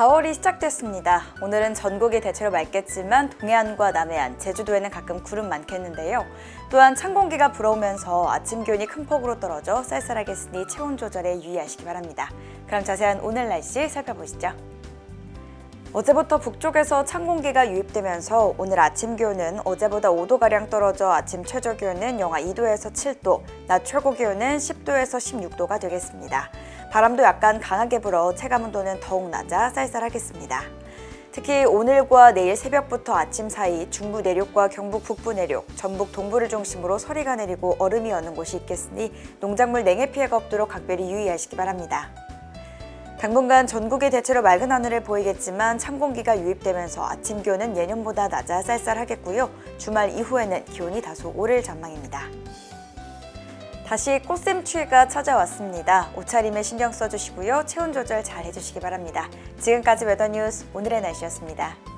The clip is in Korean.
4월이 시작됐습니다. 오늘은 전국이 대체로 맑겠지만 동해안과 남해안, 제주도에는 가끔 구름 많겠는데요. 또한 찬 공기가 불어오면서 아침 기온이 큰 폭으로 떨어져 쌀쌀하겠으니 체온 조절에 유의하시기 바랍니다. 그럼 자세한 오늘 날씨 살펴보시죠. 어제부터 북쪽에서 찬 공기가 유입되면서 오늘 아침 기온은 어제보다 5도가량 떨어져 아침 최저 기온은 영하 2도에서 7도, 낮 최고 기온은 10도에서 16도가 되겠습니다. 바람도 약간 강하게 불어 체감 온도는 더욱 낮아 쌀쌀하겠습니다. 특히 오늘과 내일 새벽부터 아침 사이 중부 내륙과 경북 북부 내륙, 전북 동부를 중심으로 서리가 내리고 얼음이 어는 곳이 있겠으니 농작물 냉해 피해가 없도록 각별히 유의하시기 바랍니다. 당분간 전국이 대체로 맑은 하늘을 보이겠지만 찬 공기가 유입되면서 아침 기온은 예년보다 낮아 쌀쌀하겠고요. 주말 이후에는 기온이 다소 오를 전망입니다. 다시 꽃샘추위가 찾아왔습니다. 옷차림에 신경 써주시고요. 체온 조절 잘 해주시기 바랍니다. 지금까지 웨더뉴스 오늘의 날씨였습니다.